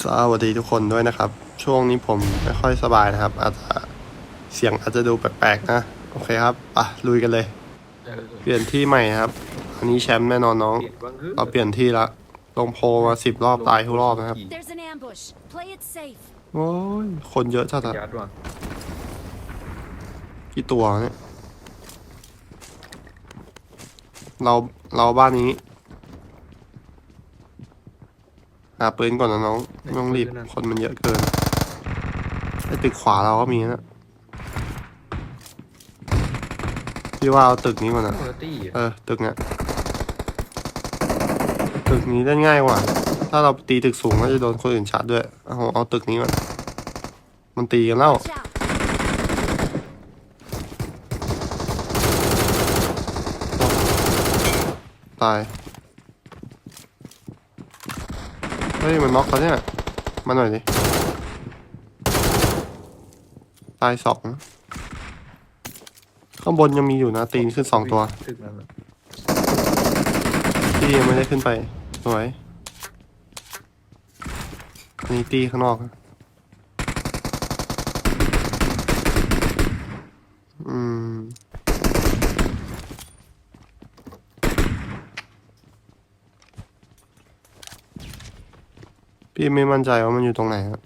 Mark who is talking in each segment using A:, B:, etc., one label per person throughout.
A: สวัสดีทุกคนด้วยนะครับ ช่วงนี้ผมไม่ค่อยสบายนะครับ อาจจะเสียงอาจจะดูแปลกๆนะ โอเคครับอะลุยกันเลย เปลี่ยนที่ใหม่นะครับ อันนี้แชมป์แน่นอนน้อง เราเปลี่ยนที่ละ ลงโพลมาสิบรอบตายทุกรอบนะครับ
B: There's an ambush. Play it safe.
A: โอ้ย คนเยอะจัดอะ
C: ยัดว่ะ
A: กี่ตัวเนี่ย เรา เราบ้านนี้ หาปืนก่อนนะน้องไม่ต้องรีบคนมันเยอะเกินไอตึกขวาเราก็มีนะพี่ว่าเอาตึกนี้ก่อนนะ
C: คุณตี้
A: เออตึกเนี้ยตึกนี้เล่นง่ายกว่า ถ้าเราตีตึกสูงก็จะโดนคนอื่นชาร์จด้วยเอาเอาตึกนี้ก่อนมันตีกันแล้ว
B: Watch out.
A: ตาย เฮ้ยมันน็อกเขาเนี่ยมาหน่อยดิ ตายสอง ข้างบนยังมีอยู่นะ ตีนขึ้นสองตัว
C: ตึกนั้นน่ะ
A: ที่ยังไม่ได้ขึ้นไป สวย อันนี้ตีข้างนอกนะ พี่ไม่มั่นใจว่ามันอยู่ตรงไหนอะ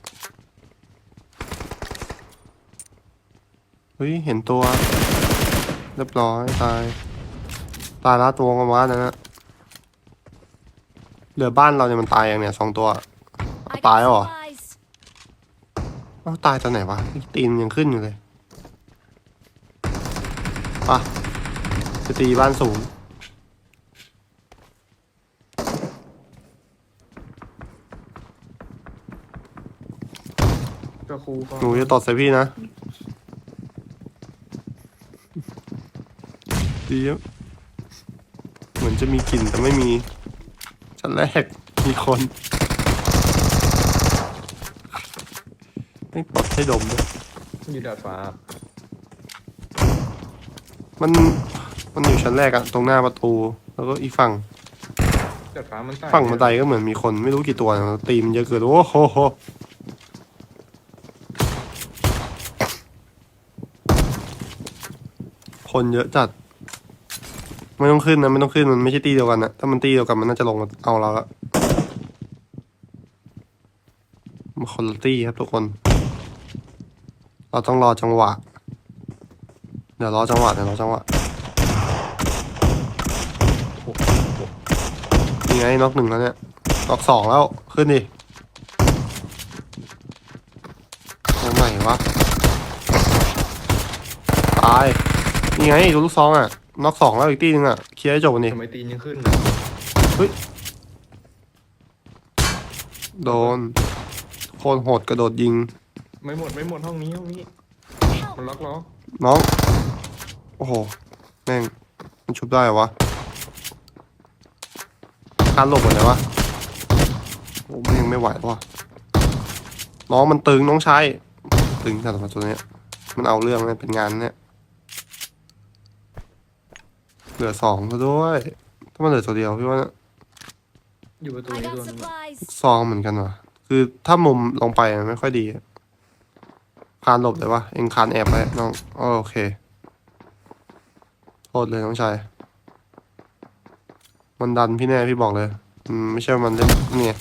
A: เฮ้ย เห็นตัว เรียบร้อย ตาย ตายล้วตัวกันว่านะฮะเหลือบ้านเราเนี่ยมันตายอย่างเนี่ยสองตัว
B: I
A: Bye,
B: got
A: oh.
B: supplies.
A: เอ้าตายตอนไหนวะตีนยังขึ้นอยู่เลยปะจะตีบ้านสูง
C: ก็ครูก็
A: หนูจะตดใส่พี่นะดีอะเหมือนจะมีกลิ่นแต่ไม่มี ชั้นแรกมีคนไม่ปลดให้ดมด้วย
C: มันอยู่ดาดฟ้า
A: มันมันอยู่ชั้นแรกอะตรงหน้าประตู แล้วก็อีกฝั่ง
C: ดาดฟ้ามันใต้
A: ฝั่งบันไดก็เหมือนมีคนไม่รู้กี่ตัวนะตีมนเยอะเกินโอ้โหโห คนเยอะจัด ไม่ต้องขึ้นนะไม่ต้องขึ้นมันไม่ใช่ตีเดียวกันนะถ้ามันตีเดียวกันมันน่าจะลงเอาเราละมันคนละตีครับทุกคน เราต้องรอจังหวะ เดี๋ยวรอจังหวะเดี๋ยวรอจังหวะนี่ไงน็อกหนึ่งแล้วเนี่ยน็อกสองแล้วขึ้นดิตรงไหนวะ ตาย นี่ไงดูลูกซองอะน็อกสองแล้วอีกตีหนึงอะเคลียร์ให้จบวันนี้
C: ทำไมตีนยังขึ้น
A: โดนโคนโหดกระโดดยิง
C: ไม่หมดไม่หมดห้องนี้ห้องนี้มันล็อกล้อ
A: น้อง โอ้โห แม่ง มันชุบได้เหรอวะคานหลบหมดเลยวะโอ้แม่งไม่ไหวแล้ววะน้องมันตึงน้องชายตึงแต่ละตัวเนี้ยมันเอาเรื่องเลยเป็นงานเนี่ย เหลือสองซะด้วย ถ้ามันเหลือตัวเดียวพี่ว่า
C: อยู่ประตู
B: I
C: นี้
B: got
C: ตัวนึง
B: supplies.
A: ซองเหมือนกันว่ะ คือถ้ามุมลงไปมันไม่ค่อยดีอะคานหลบเลยวะเองคานแอบไปน้องอ๋อโอเคโทษเลยน้องชาย มันดันพี่แน่พี่บอกเลยอืมไม่ใช่ว่ามันเล่นเนี่ย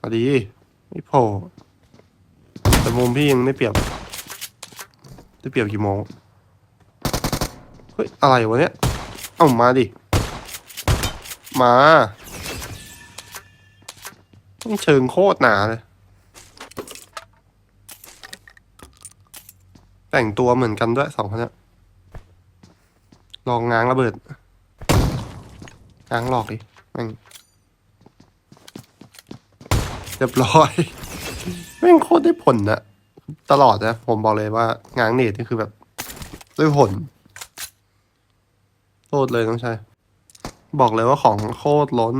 A: มาดีไม่โผล่แต่มุมพี่ยังได้เปรียบ ได้เปรียบกี่โมงเฮ้ย อะไรวะเนี่ย เอ้ามาดิ มา ต้องเชิงโคตรหนาเลย แต่งตัวเหมือนกันด้วยสองคนนี้ลองง้างระเบิดง้างหลอกดิม่งเรียบร้อย แม่งโคตรได้ผลนะ ตลอดนะ ผมบอกเลยว่า ง้างเนตนี่คือแบบ ด้วยผลโทษเลยน้องใชายบอกเลยว่าของโคตรล้น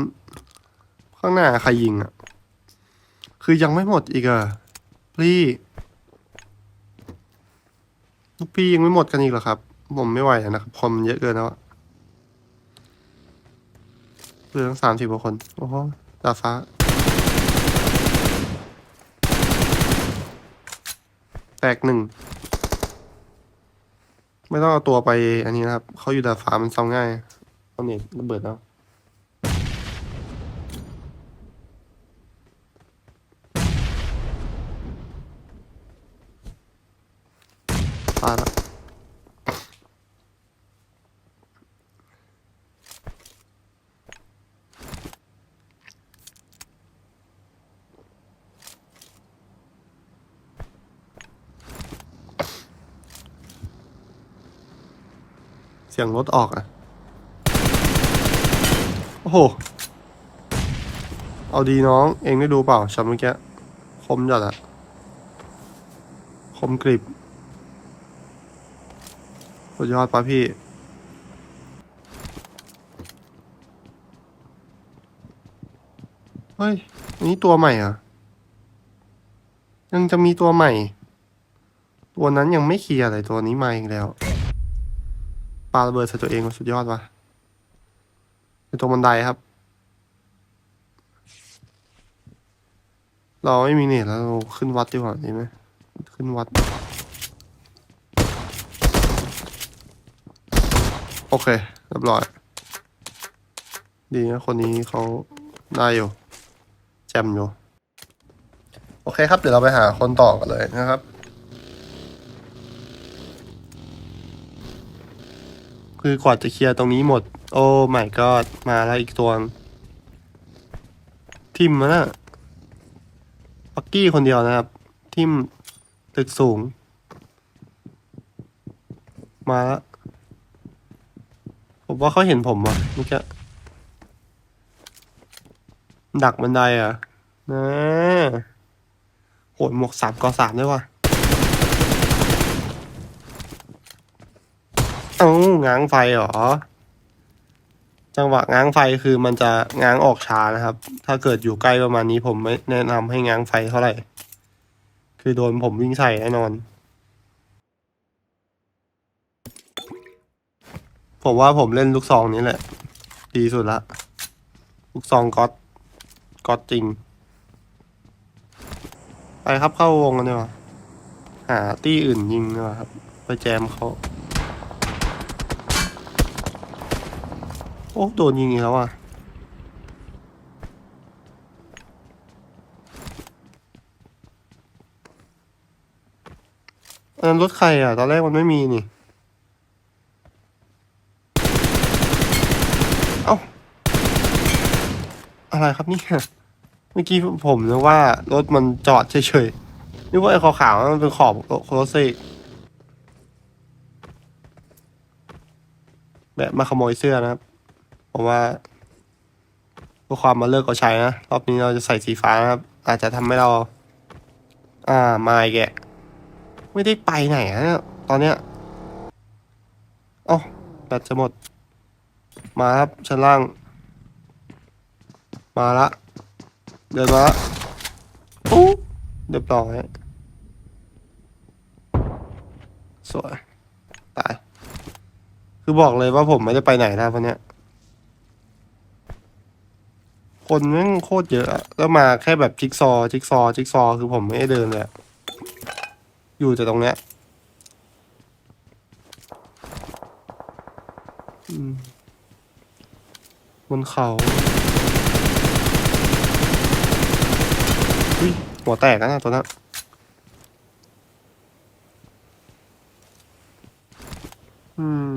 A: ข้างหน้าใครยิงอะ คือยังไม่หมดอีกอะพี่ลูกพี่ยังไม่หมดกันอีกเหรอครับ ผมไม่ไหวนะครับคนมันเยอะเกินแล้วอะเหลือตั้งสามสิบกว่าคน โอ้โหดาฟ้า แตกหนึ่ง ไม่ต้องเอาตัวไปอันนี้นะครับ เขาอยู่ดาดฟ้ามันซ้ำง่ายเอาเน็ตระเบิดแล้วตายละ เสียงรถออกอะ โอ้โห เอาดีน้อง เองได้ดูเปล่าช็อตเมื่อกี้ คมจัดอะคมกริบสุดยอดปะพี่ เฮ้ย นี้ตัวใหม่อะ ยังจะมีตัวใหม่ ตัวนั้นยังไม่เคลียร์เลยตัวนี้มาอีกแล้ว ปาระเบิดใส่ตัวเองมันสุดยอดวะเป็นตรงบันไดครับ เราไม่มีเน็ตแล้วเราขึ้นวัดดีกว่าดีไหมขึ้นวัด โอเคเรียบร้อย ดีนะคนนี้เขาได้อยู่แจมอยู่ โอเคครับ เดี๋ยวเราไปหาคนต่อกันเลยนะครับ คือกว่าจะเคลียร์ตรงนี้หมด โอ้ไม่ก็มาแล้วอีกตัวทิมมานะปักกี้คนเดียวนะครับ ทิมตึกสูง มาแล้วผมว่าเขาเห็นผมว่ะเมื่อกี้ดักบันไดอะนะโหดหมวกสามกอสามด้วยว่ะ เอ้าง้างไฟเหรอ จังหวะง้างไฟคือมันจะง้างออกช้านะครับ ถ้าเกิดอยู่ใกล้ประมาณนี้ผมไม่แนะนำให้ง้างไฟเท่าไหร่ คือโดนผมวิ่งใส่แน่นอน ผมว่าผมเล่นลูกซองนี้แหละ ดีสุดละ ลูกซองก๊อตก๊อตจริง ไปครับเข้าวงกันดีกว่าหาตี้อื่นยิงดีกว่าครับ ไปแจมเขา อ้โดนยิงอีกแล้วอะอันนั้นรถใครอะ ตอนแรกมันไม่มีนี่ เอ้า อะไรครับนี่เมื่อกี้ผมนึกว่ารถมันจอดเฉยๆนึกว่าไอ้ขาวๆมันเป็นขอบรถเซกแบบมาขโมยเสื้อนะครับ ผมว่าเพื่อความมาเลิกก็ใช้นะรอบนี้เราจะใส่สีฟ้านะครับ อาจจะทำให้เรา อ่ามาอีกแกไม่ได้ไปไหนอะตอนเนี้ยอ้าแบตจะหมด มาครับชั้นล่าง มาละ เดินมาละปุ๊บเรียบร้อยสวย ตาย คือบอกเลยว่าผมไม่ได้ไปไหนนะวันเนี้ย คนแม่งโคตรเยอะอะแล้วมาแค่แบบจิ๊กซอจิ๊กซอจิ๊กซอคือผมไม่ได้เดินเลยอะอยู่แต่ตรงเนี้ยอืมบนเขาอุ้ยหัวแตกแล้วนะตัวนั้นอืม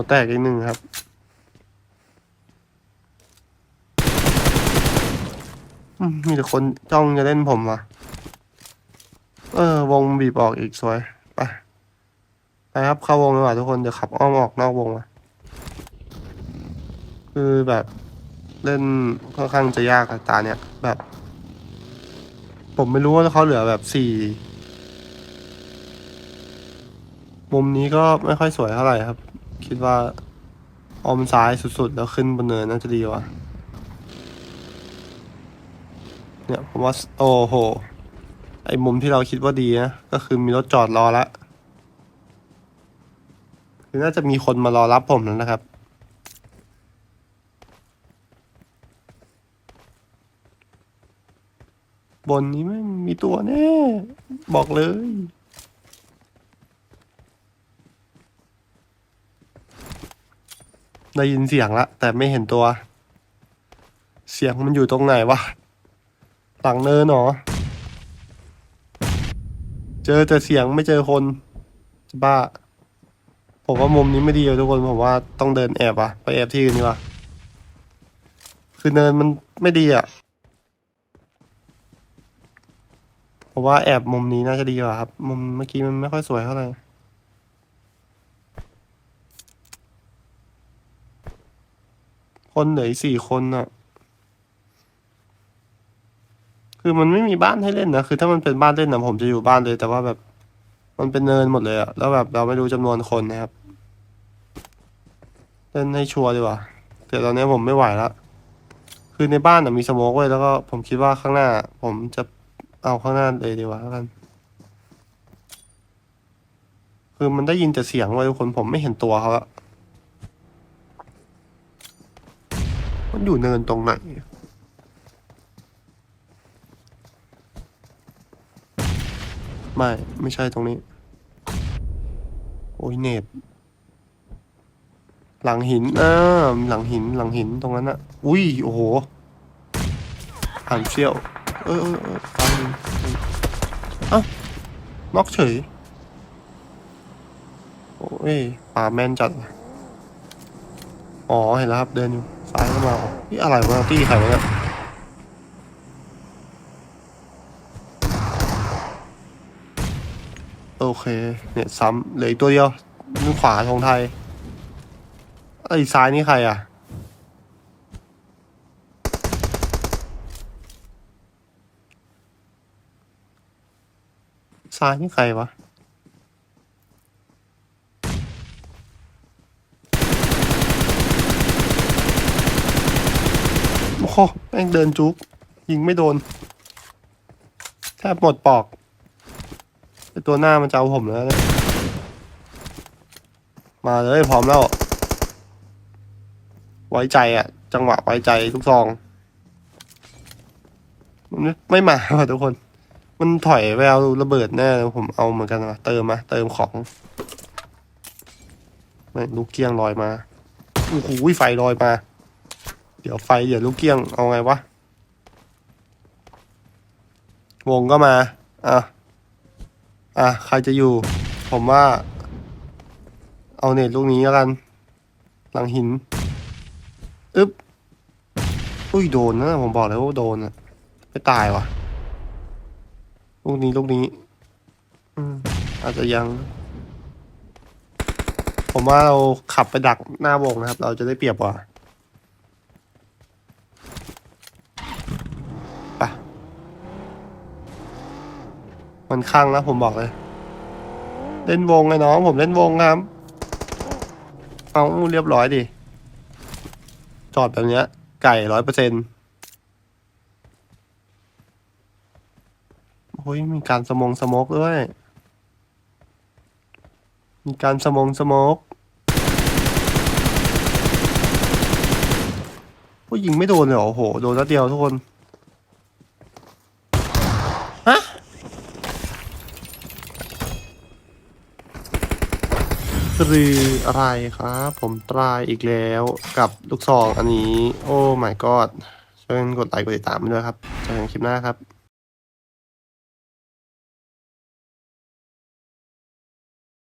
A: หัวแตกอีกหนึ่งครับ มีแต่คนจ้องจะเล่นผมว่ะ เออ วงบีบออกอีกสวย ไป ไปครับ เข้าวงดีกว่าทุกคน เดี๋ยวขับอ้อมออกนอกวงอะคือแบบเล่นค่อนข้างจะยากตาเนี้ยแบบ ผมไม่รู้ว่าเขาเหลือแบบสี่มุมนี้ก็ไม่ค่อยสวยเท่าไหร่ครับ คิดว่าออมซ้ายสุดๆ แล้วขึ้นบนเนินน่าจะดีกว่า เนี่ยผมว่า โอ้โห ไอ้มุมที่เราคิดว่าดีนะก็คือมีรถจอดรอล้วคือน่าจะมีคนมารอรับผมแล้วนะครับ บนนี้ไม่มีตัวแน่ บอกเลย ได้ยินเสียงละ แต่ไม่เห็นตัว เสียงมันอยู่ตรงไหนวะ หลังเนินเหรอ เจอแต่เสียงไม่เจอคนจะบ้า ผมว่ามุมนี้ไม่ดีเลยทุกคน ผมว่าต้องเดินแอบอะไปแอบที่อื่นดีกว่า คือเนินมันไม่ดีอะผมว่าแอบมุมนี้น่าจะดีกว่าครับ มุมเมื่อกี้มันไม่ค่อยสวยเท่าไหร่ คนเหลือสี่คนน่ะ คือมันไม่มีบ้านให้เล่นนะคือ ถ้ามันเป็นบ้านเล่นนะผมจะอยู่บ้านเลย แต่ว่าแบบ มันเป็นเนินหมดเลยอะแล้วแบบเราไม่รู้จำนวนคนนะครับเล่นให้ชัวร์ดีกว่าแต่ตอนนี้ผมไม่ไหวแล้วคือในบ้านนะมีสโมกไว้แล้วก็ผมคิดว่าข้างหน้า ผมจะเอาข้างหน้าเลยดีกว่าแล้วกันคือมันได้ยินแต่เสียงไว้ทุกคนผมไม่เห็นตัวเขาอะ มันอยู่เนินตรงไหน ไม่ ไม่ใช่ตรงนี้ โอ้ยเน็ตหลังหินอ่าหลังหิน หลังหินตรงนั้นอะอุ้ย โอ้โหอ่านเชี่ยว เออเออเออฟังเอ้าน็อกเฉย โอ้ยป่าแม่นจัด อ๋อ เห็นแล้วครับ เดินอยู่ ซ้ายเข้ามานี่อะไรวะตี้ใครวะเนี่ยโอเค เนี่ยซ้ำเหลืออีกตัวเดียวมือขวาธงไทยไอ้ซ้ายนี่ใครอะซ้ายนี่ใครวะ โอ้โหแม่งเดินจุก ยิงไม่โดน แทบหมดปอกไอตัวหน้ามันจะเอาผมแล้วนี่ยมาเลยพร้อมแล้ว ไว้ใจอะจังหวะไว้ใจทุกซอง มันไม่มาว่ะทุกคน มันถอยแววระเบิดแน่ผมเอาเหมือนกันว่ะเติมมาเติมของไม่ลูกเกี้ยงลอยมาโอ้โหไฟลอยมา เดี๋ยวไฟเดี๋ยวลูกเกี้ยงเอาไงวะ วงก็มา อะ อะ ใครจะอยู่ ผมว่า เอาเน็ตลูกนี้แล้วกัน หลังหิน อึ๊บ อุ้ยโดนนะ ผมบอกเลยว่าโดนอะไม่ตายวะลูกนี้ลูกนี้อืมอาจจะยัง ผมว่าเราขับไปดักหน้าวงนะครับ เราจะได้เปรียบกว่า มันคลั่งแล้วผมบอกเลย เล่นวงไงน้องผมเล่นวงครับ เอาเรียบร้อยดิ จอดแบบเนี้ย ไก่ร้อยเปอร์เซ็นต์โอ้ยมีการสมองสโมกด้วย มีการสมองสโมกผู้ยิงไม่โดนเลยเหรอโอ้โห โดนนัดเดียวทุกคน คืออะไรครับ ผมตรายอีกแล้วกับลูกซองอันนี้ โอ้ my god ช่วยกดไลค์กดติดตามไปด้วยครับเจอกันคลิปหน้าครับ